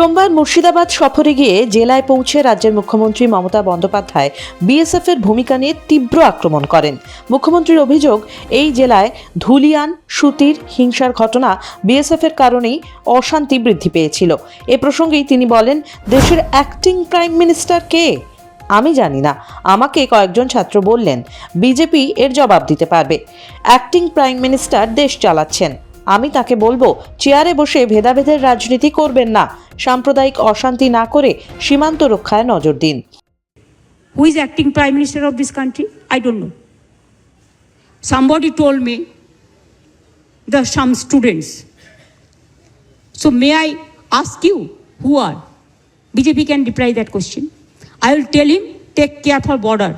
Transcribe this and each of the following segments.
সোমবার মুর্শিদাবাদ সফরে গিয়ে জেলায় পৌঁছে রাজ্যের মুখ্যমন্ত্রী মমতা বন্দ্যোপাধ্যায় বিএসএফ এর ভূমিকা নিয়ে তীব্র আক্রমণ করেন। মুখ্যমন্ত্রীর অভিযোগ, এই জেলায় ধুলিয়ান, সুতির হিংসার ঘটনা বিএসএফ এর কারণেই অশান্তি বৃদ্ধি পেয়েছিল। এ প্রসঙ্গেই তিনি বলেন, দেশের অ্যাক্টিং প্রাইম মিনিস্টার কে? আমি জানি না। আমাকে কয়েকজন ছাত্র বললেন, বিজেপি এর জবাব দিতে পারবে। অ্যাক্টিং প্রাইম মিনিস্টার দেশ চালাচ্ছেন। আমি তাকে বলব, চেয়ারে বসে ভেদাভেদের রাজনীতি করবেন না। সাম্প্রদায়িক অশান্তি না করে সীমান্ত রক্ষায় নজর দিন। Who acting prime minister of this country I don't know somebody told me the some students so may I ask you who are BJP can reply that question I will tell I'm take care for border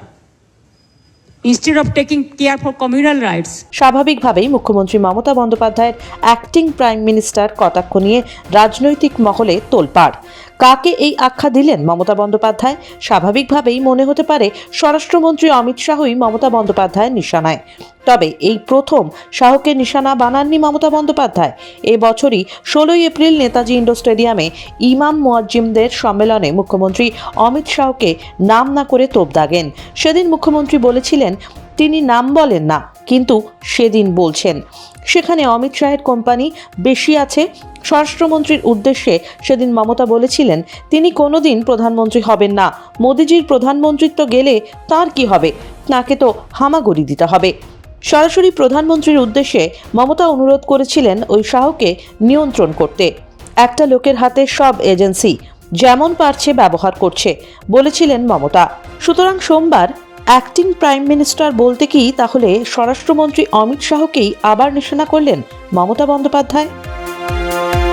instead of taking care for communal rights স্বাভাবিকভাবেই মুখ্যমন্ত্রী মমতা বন্দ্যোপাধ্যায়ের acting prime minister কটাক্ষ নিয়ে রাজনৈতিক মহলে তোলপাড়। কাকে এই আখ্যা দিলেন মমতা বন্দ্যোপাধ্যায়? স্বাভাবিকভাবেই মনে হতে পারে স্বরাষ্ট্রমন্ত্রী অমিত শাহই মমতা বন্দ্যোপাধ্যায়ের নিশানায়। তবে এই প্রথম শাহকে নিশানা বানাননি মমতা বন্দ্যোপাধ্যায়। এ বছরই ষোলোই এপ্রিল নেতাজি ইন্ডোর স্টেডিয়ামে ইমাম মোয়াজ্জিমদের সম্মেলনে মুখ্যমন্ত্রী অমিত শাহকে নাম না করে তোপ দাগেন। সেদিন মুখ্যমন্ত্রী বলেছিলেন, তিনি নাম বলেন না, কিন্তু সেদিন বলছেন। সেখানে অমিত শাহের কোম্পানি বেশি আছে স্বরাষ্ট্রমন্ত্রীর উদ্দেশ্যে সেদিন মমতা বলেছিলেন, তিনি কোনোদিন প্রধানমন্ত্রী হবেন না। মোদিজির প্রধানমন্ত্রিত্ব গেলে তার কি হবে? তাকে তো হামাগুড়ি দিতে হবে। সরাসরি প্রধানমন্ত্রীর উদ্দেশ্যে মমতা অনুরোধ করেছিলেন ওই শাহকে নিয়ন্ত্রণ করতে। একটা লোকের হাতে সব এজেন্সি যেমন পারছে ব্যবহার করছে, বলেছিলেন মমতা। সুতরাং সোমবার অ্যাক্টিং প্রাইম মিনিস্টার বলতে কি, তাহলে স্বরাষ্ট্রমন্ত্রী অমিত শাহকেই আবার নিশানা করলেন মমতা বন্দ্যোপাধ্যায়? Thank you.